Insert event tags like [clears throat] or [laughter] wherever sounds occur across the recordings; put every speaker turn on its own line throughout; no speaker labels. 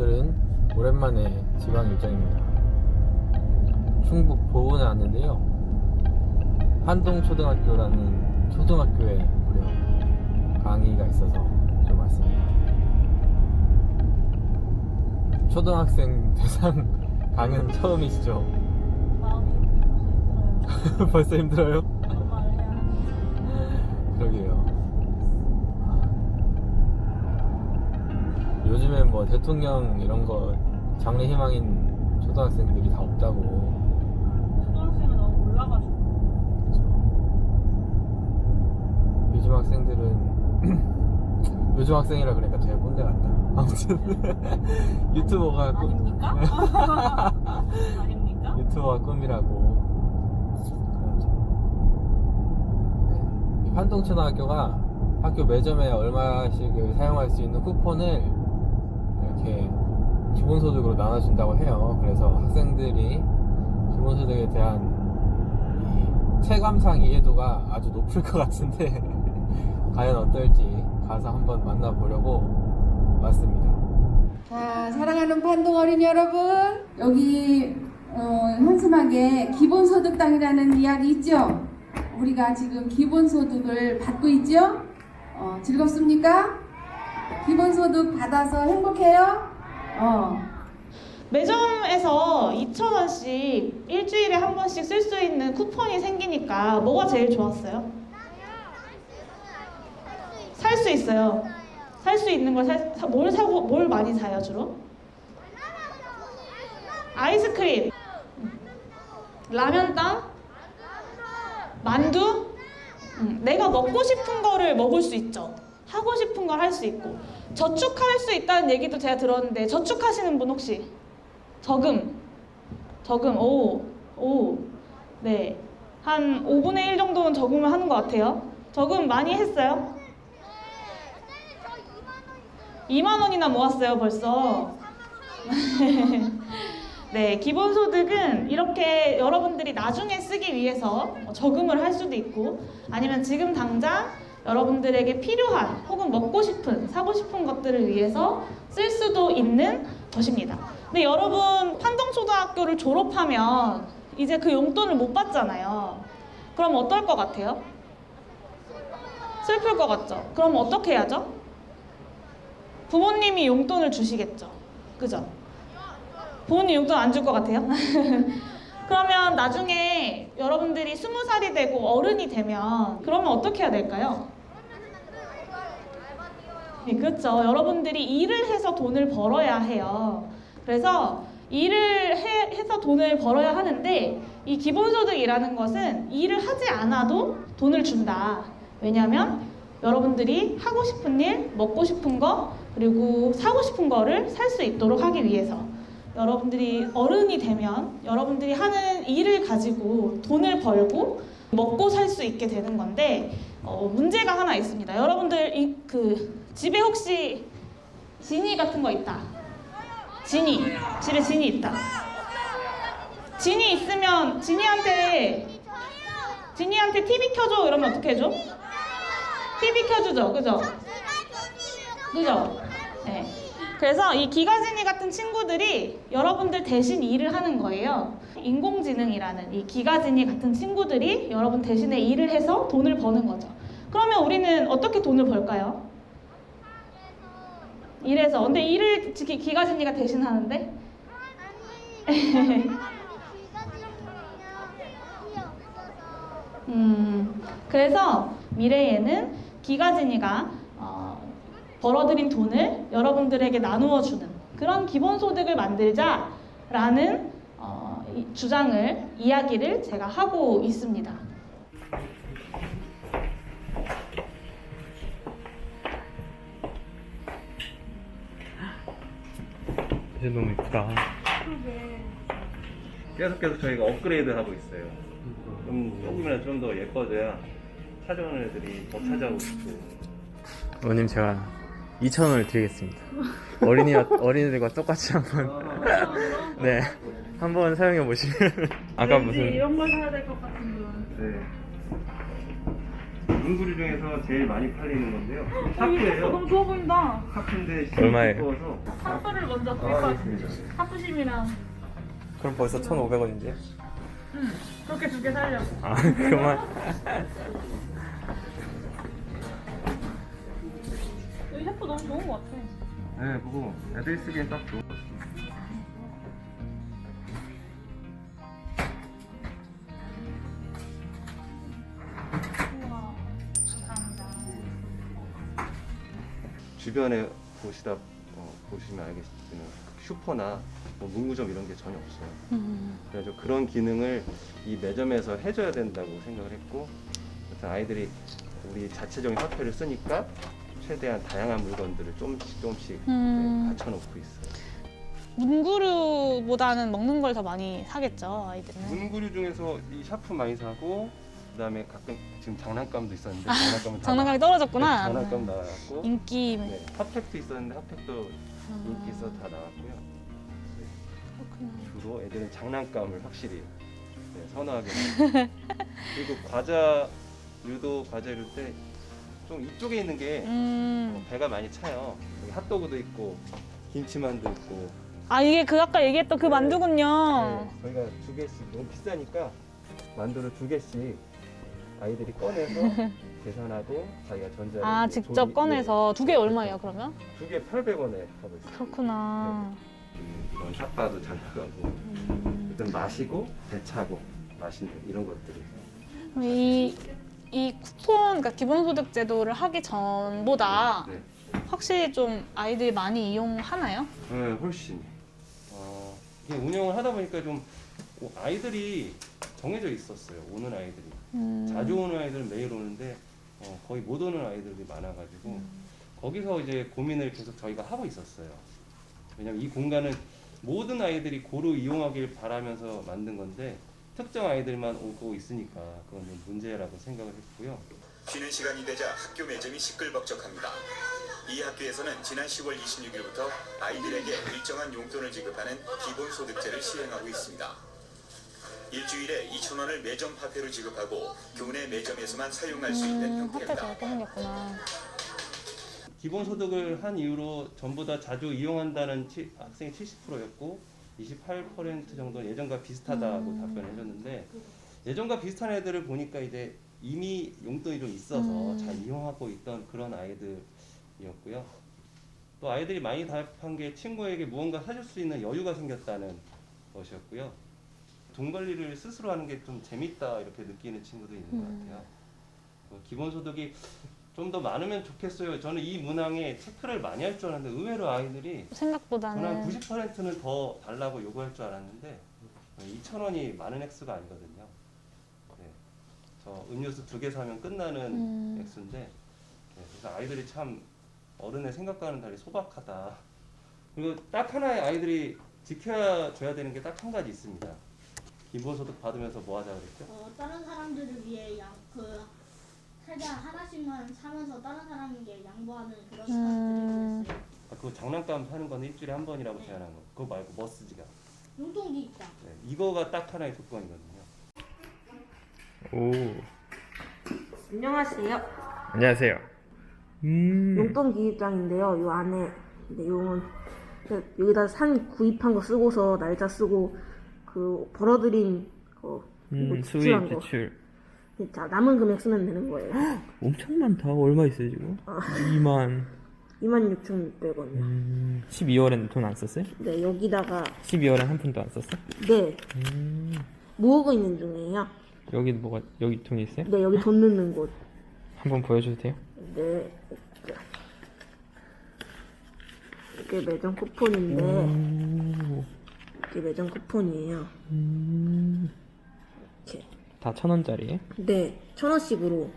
오늘은 오랜만에 지방 일정입니다. 충북 보은에 왔는데요. 한동초등학교라는 초등학교에 무려 강의가 있어서 좀 왔습니다. 초등학생 대상 강연 처음이시죠?
마음이 힘들어요.
벌써 힘들어요? [laughs] 대통령 이런 거 장래 희망인 초등학생들이 다 없다고.
초등학생은 너무 몰라가지고.
요즘 학생들은 [clears throat] 요즘 학생이라 그러니까 되게 꼰대 같다. 아무튼 [laughs] 유튜버가 꿈-
아닙니까? [laughs] 아닙니까?
유튜버가 꿈이라고. 그렇죠. 네. 이 판동초등학교가 학교 매점에 얼마씩을 사용할 수 있는 쿠폰을 이렇게 기본소득으로 나눠준다고 해요. 그래서 학생들이 기본소득에 대한 이 체감상 이해도가 아주 높을 것 같은데 [laughs] 과연 어떨지 가서 한번 만나보려고 왔습니다.
자, 사랑하는 판동 어린이 여러분, 여기 어, 한심하게 기본소득당이라는 이야기 있죠? 우리가 지금 기본소득을 받고 있죠? 어, 즐겁습니까? 기본소득 받아서 행복해요? 어,
매점에서 2,000원씩 일주일에 한 번씩 쓸 수 있는 쿠폰이 생기니까 뭐가 제일 좋았어요? 살 수 있어요. 살 수 있는 걸 살, 사- 뭘 사고 뭘 많이 사요 주로? 아이스크림, 라면 땅, 만두. 음, 내가 먹고 싶은 거를 먹을 수 있죠. 하고 싶은 걸 할 수 있고 저축할 수 있다는 얘기도 제가 들었는데 저축하시는 분 혹시? 저금. 저금. 오. 오. 네. 한 5분의 1 정도는 저금을 하는 것 같아요. 저금 많이 했어요? 2만 원이나 모았어요, 벌써. [laughs] 네, 기본소득은 이렇게 여러분들이 나중에 쓰기 위해서 저금을 할 수도 있고 아니면 지금 당장 여러분들에게 필요한 혹은 먹고 싶은, 사고 싶은 것들을 위해서 쓸 수도 있는 것입니다. 근데 여러분 판동초등학교를 졸업하면 이제 그 용돈을 못 받잖아요. 그럼 어떨 것 같아요? 슬플 것 같죠? 그럼 어떻게 해야죠? 부모님이 용돈을 주시겠죠. 그죠? 부모님 용돈 안 줄 것 같아요? [laughs] 그러면 나중에 여러분들이 스무 살이 되고 어른이 되면 그러면 어떻게 해야 될까요? 네, 그렇죠. 여러분들이 일을 해서 돈을 벌어야 해요. 그래서 일을 해, 해서 돈을 벌어야 하는데 이 기본소득이라는 것은 일을 하지 않아도 돈을 준다. 왜냐하면 여러분들이 하고 싶은 일, 먹고 싶은 거, 그리고 사고 싶은 거를 살 수 있도록 하기 위해서 여러분들이 어른이 되면 여러분들이 하는 일을 가지고 돈을 벌고 먹고 살 수 있게 되는 건데 어, 문제가 하나 있습니다. 여러분들 이, 그 집에 혹시 지니 같은 거 있다. 지니 집에 지니 있다. 지니 있으면 지니한테 지니한테 TV 켜줘 이러면 어떻게 해줘? TV 켜주죠, 그죠? 그죠? 네. 그래서 이 기가진이 같은 친구들이 여러분들 대신 일을 하는 거예요. 인공지능이라는 이 기가진이 같은 친구들이 여러분 대신에 일을 해서 돈을 버는 거죠. 그러면 우리는 어떻게 돈을 벌까요? 일해서. 근데 일을 기- 기가진이가 대신 하는데? 음, 그래서 미래에는 기가진이가 어, 벌어들인 돈을 여러분들에게 나누어 주는 그런 기본 소득을 만들자라는 어, 이 주장을 이야기를 제가 하고 있습니다.
이제 너무 이쁘다.
계속 계속 저희가 업그레이드 하고 있어요. 좀 조금이라도 좀 더 예뻐져야 찾아오는 애들이 더 찾아오고 있고.
어머님 제가 2,000원을 드리겠습니다. 어린이 어린이들과 똑같이 한번 네 한번 사용해 보시면 아까 무슨
이런 걸 사야 될 것 같은 거.
네. 문구류 중에서 제일 많이 팔리는 건데요. 샤프예요.
너무 좋아 보인다.
샤프인데
얼마예요?
두꺼워서
샤프를 먼저
아,
구입하
알겠습니다.
샤프심이랑
그럼 벌써 1,500원인데요?
응 그렇게 두 개 살려고.
아, [laughs] 그만.
여기 샤프 너무 좋은 것 같아.
네, 그거 애들 쓰기엔 딱 좋은 것 같아요.
우
주변에 보시다 어, 보시면 알겠지만 슈퍼나 뭐 문구점 이런 게 전혀 없어요. 그래서 그런 기능을 이 매점에서 해줘야 된다고 생각을 했고, 아무튼 아이들이 우리 자체적인 화폐를 쓰니까 최대한 다양한 물건들을 조금씩 조금씩
음.
네, 갖춰놓고 있어요.
문구류보다는 먹는 걸 더 많이 사겠죠 아이들은.
문구류 중에서 이 샤프 많이 사고, 그다음에 가끔 지금 장난감도 있었는데 장난감은 다
장난감이
나-
떨어졌구나.
네, 장난감 나왔고,
인기.
네, 핫팩도 있었는데 핫팩도
아,
인기 있어서 다 나왔고요.
그렇구나.
주로 애들은 장난감을 확실히 네, 선호하게 돼요. [laughs] 그리고 과자 유도 과자류 때좀 이쪽에 있는 게 어,
음.
배가 많이 차요. 여기 핫도그도 있고 김치만두 있고
아 이게 그 아까 얘기했던 그 만두군요.
네, 저희가 두 개씩 너무 비싸니까 만두를 두 개씩 아이들이 꺼내서 [laughs] 계산하고 자기가 전자
아 직접 꺼내서 두 개 얼마예요 그러면?
두개 800원에 하고 있어요.
그렇구나.
이런 샷바도 잘 나가고
음.
일단 마시고 배차고 마시는 이런 것들이
그럼 이, 이 쿠폰, 그러니까 기본소득 제도를 하기 전보다
네.
확실히 좀 아이들이 많이 이용하나요?
네, 훨씬. 어, 이게 운영을 하다 보니까 좀 아이들이 정해져 있었어요. 오는 아이들이.
음.
자주 오는 아이들은 매일 오는데 어, 거의 못 오는 아이들이 많아가지고 거기서 이제 고민을 계속 저희가 하고 있었어요. 왜냐면 이 공간은 모든 아이들이 고루 이용하길 바라면서 만든 건데 특정 아이들만 오고 있으니까 그건 좀 문제라고 생각을 했고요.
쉬는 시간이 되자 학교 매점이 시끌벅적합니다. 이 학교에서는 지난 10월 26일부터 아이들에게 일정한 용돈을 지급하는 기본소득제를 시행하고 있습니다. 일주일에 2,000원을 매점 화폐로 지급하고 교내 매점에서만 사용할 수 있는
음, 화폐
형태입니다.
저렇게 생겼구나.
기본소득을 한 이후로 전보다 자주 이용한다는 치- 학생이 70%였고 28% 정도 예전과 비슷하다고
음.
답변을 해줬는데 예전과 비슷한 애들을 보니까 이제 이미 용돈이 좀 있어서
음.
잘 이용하고 있던 그런 아이들이었고요. 또 아이들이 많이 답한 게 친구에게 무언가 사줄 수 있는 여유가 생겼다는 것이었고요. 돈 관리를 스스로 하는 게 좀 재밌다 이렇게 느끼는 친구도 있는 것
음.
같아요. 어, 기본소득이 좀 더 많으면 좋겠어요. 저는 이 문항에 체크를 많이 할 줄 알았는데 의외로 아이들이 저는 한
생각보다는
90%는 더 달라고 요구할 줄 알았는데 2,000원이 많은 액수가 아니거든요. 네. 저 음료수 두 개 사면 끝나는
음.
액수인데 네, 그래서 아이들이 참 어른의 생각과는 달리 소박하다. 그리고 딱 하나의 아이들이 지켜야 줘야 되는 게 딱 한 가지 있습니다. 기본소득 받으면서 뭐 하자 그랬죠?
어, 다른 사람들을 위해 양, 그 살짝 하나씩만 사면서 다른 사람에게 양보하는 그런
음.
스타일을 했어요.
아, 그거 장난감 사는 건 일주일에 한 번이라고 제안한 거. 그거 말고 머스지가.
용돈기 있다.
네, 이거가 딱 하나의 조건이거든요.
오.
안녕하세요.
안녕하세요. 음.
용돈 기입장인데요. 요 안에 내용은 그 여기다 산 구입한 거 쓰고서 날짜 쓰고 그 벌어들인 거 그리고
음, 수입
지출한 거.
지출.
자 남은 금액 쓰면 되는 거예요. [gasps]
엄청 많다. 얼마 있어요, 지금?
아.
2만.
26,600원. [laughs]
음, 12월엔 돈 안 썼어요?
네 여기다가
12월엔 한 푼도 안 썼어?
네
음.
모으고 있는 중이에요.
여기 뭐가, 여기 돈이 있어요?
네 여기 돈 넣는 곳.
한번 보여줘도 돼요?
네. 이게 매점 쿠폰인데
오.
이게 매점 쿠폰이에요.
음.
이렇게.
다 천 원짜리예요?
네, 천 원씩으로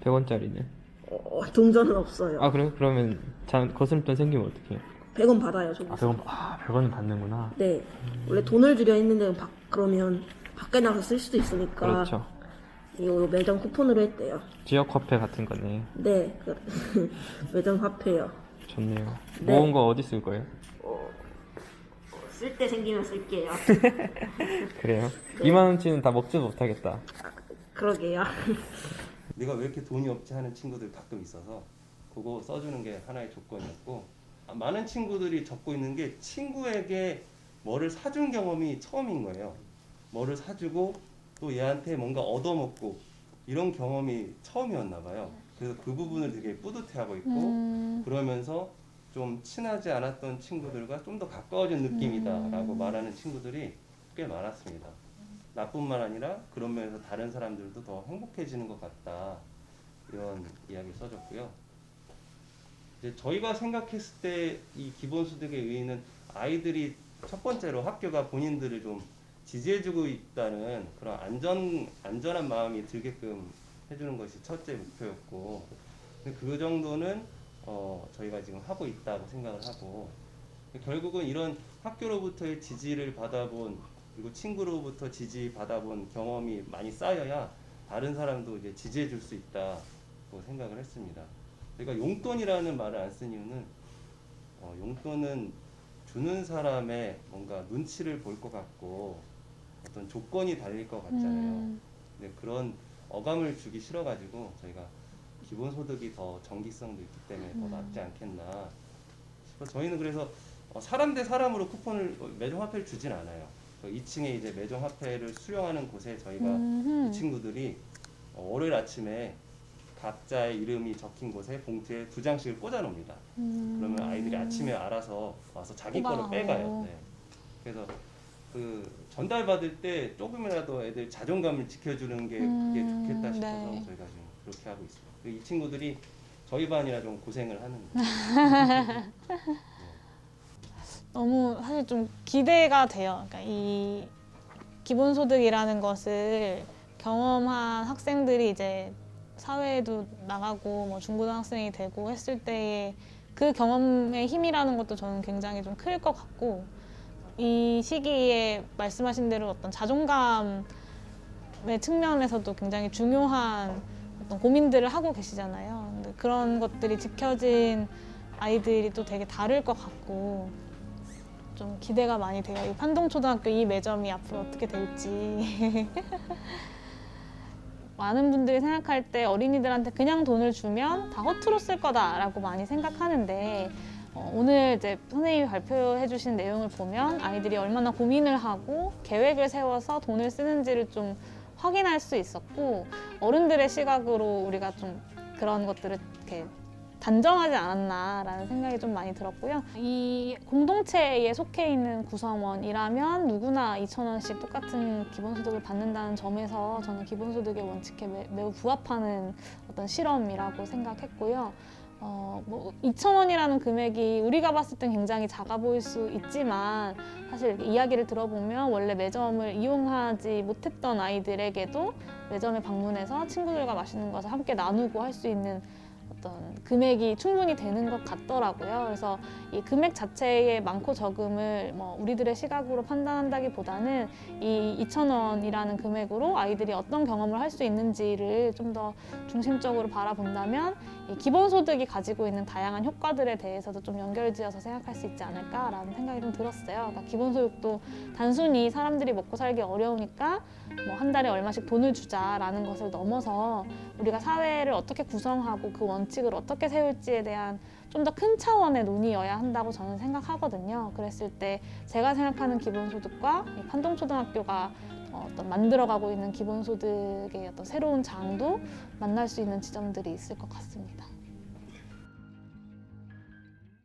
백 원짜리는?
어, 동전은 없어요.
아 그래? 그러면 자, 거스름돈 생기면 어떡해요?
100원 받아요, 저기.
아 100원 아 100원은 받는구나
네. 원래 돈을 주려 했는데 바, 그러면 밖에 나가서 쓸 수도 있으니까
그렇죠
이거 매점 쿠폰으로 했대요.
지역 화폐 같은 거네
네. 그, [laughs] 매점 화폐요.
좋네요
네.
모은 거 어디 쓸 거예요?
쓸 때 생기면 쓸게요. [laughs]
그래요?
네.
2만 원치는 다 먹지도 못하겠다
그러게요.
내가 왜 이렇게 돈이 없지 하는 친구들 가끔 있어서 그거 써주는 게 하나의 조건이었고 아, 많은 친구들이 적고 있는 게 친구에게 뭐를 사준 경험이 처음인 거예요. 뭐를 사주고 또 얘한테 뭔가 얻어먹고 이런 경험이 처음이었나 봐요. 그래서 그 부분을 되게 뿌듯해하고 있고
음.
그러면서 좀 친하지 않았던 친구들과 좀 더 가까워진 느낌이다라고 말하는 친구들이 꽤 많았습니다. 나뿐만 아니라 그런 면에서 다른 사람들도 더 행복해지는 것 같다 이런 이야기 써줬고요. 이제 저희가 생각했을 때 이 기본소득의 의의는 아이들이 첫 번째로 학교가 본인들을 좀 지지해주고 있다는 그런 안전 안전한 마음이 들게끔 해주는 것이 첫째 목표였고 그 정도는 어, 저희가 지금 하고 있다고 생각을 하고 결국은 이런 학교로부터의 지지를 받아본 그리고 친구로부터 지지 받아본 경험이 많이 쌓여야 다른 사람도 이제 지지해 줄 수 있다고 생각을 했습니다. 저희가 용돈이라는 말을 안 쓴 이유는 어, 용돈은 주는 사람의 뭔가 눈치를 볼 것 같고 어떤 조건이 달릴 것 같잖아요.
음.
근데 그런 어감을 주기 싫어가지고 저희가 기본소득이 더 정기성도 있기 때문에 더 낫지 않겠나 싶어 저희는 그래서 어, 사람 대 사람으로 쿠폰을 어, 매종 화폐를 주진 않아요. 2층에 이제 매종 화폐를 수령하는 곳에 저희가. 이 친구들이 어, 월요일 아침에 각자의 이름이 적힌 곳에 봉투에 두 장씩을 꽂아 놓습니다.
음.
그러면 아이들이 아침에 알아서 와서 자기 거를. 빼가요. 네. 그래서 그 전달 받을 때 조금이라도 애들 자존감을 지켜주는 게 그게
음,
좋겠다 싶어서
네.
저희가 지금 그렇게 하고 있습니다. 그리고 이 친구들이 저희 반이라 좀 고생을 하는. [laughs]
너무 사실 좀 기대가 돼요. 그러니까 이 기본소득이라는 것을 경험한 학생들이 이제 사회에도 나가고 뭐 중고등학생이 되고 했을 때의 그 경험의 힘이라는 것도 저는 굉장히 좀 클 것 같고 이 시기에 말씀하신 대로 어떤 자존감의 측면에서도 굉장히 중요한 어떤 고민들을 하고 계시잖아요. 근데 그런 것들이 지켜진 아이들이 또 되게 다를 것 같고 좀 기대가 많이 돼요. 이 판동초등학교 이 매점이 앞으로 어떻게 될지. [laughs] 많은 분들이 생각할 때 어린이들한테 그냥 돈을 주면 다 허투루 쓸 거다라고 많이 생각하는데 어, 오늘 이제 선생님이 발표해 주신 내용을 보면 아이들이 얼마나 고민을 하고 계획을 세워서 돈을 쓰는지를 좀 확인할 수 있었고 어른들의 시각으로 우리가 좀 그런 것들을 이렇게 단정하지 않았나라는 생각이 좀 많이 들었고요. 이 공동체에 속해 있는 구성원이라면 누구나 2,000원씩 똑같은 기본소득을 받는다는 점에서 저는 기본소득의 원칙에 매, 매우 부합하는 어떤 실험이라고 생각했고요. 어, 뭐 2,000원이라는 금액이 우리가 봤을 땐 굉장히 작아 보일 수 있지만 사실 이야기를 들어보면 원래 매점을 이용하지 못했던 아이들에게도 매점에 방문해서 친구들과 맛있는 것을 함께 나누고 할 수 있는 어떤 금액이 충분히 되는 것 같더라고요. 그래서 이 금액 자체의 많고 적음을 뭐 우리들의 시각으로 판단한다기보다는 이 2,000원이라는 금액으로 아이들이 어떤 경험을 할 수 있는지를 좀 더 중심적으로 바라본다면 이 기본 소득이 가지고 있는 다양한 효과들에 대해서도 좀 연결지어서 생각할 수 있지 않을까라는 생각이 좀 들었어요. 그러니까 기본 소득도 단순히 사람들이 먹고 살기 어려우니까 뭐 한 달에 얼마씩 돈을 주자라는 것을 넘어서 우리가 사회를 어떻게 구성하고 그 원칙 을 어떻게 세울지에 대한 좀 더 큰 차원의 논의여야 한다고 저는 생각하거든요. 그랬을 때 제가 생각하는 기본소득과 이 판동초등학교가 어, 어떤 만들어가고 있는 기본소득의 어떤 새로운 장도 만날 수 있는 지점들이 있을 것 같습니다.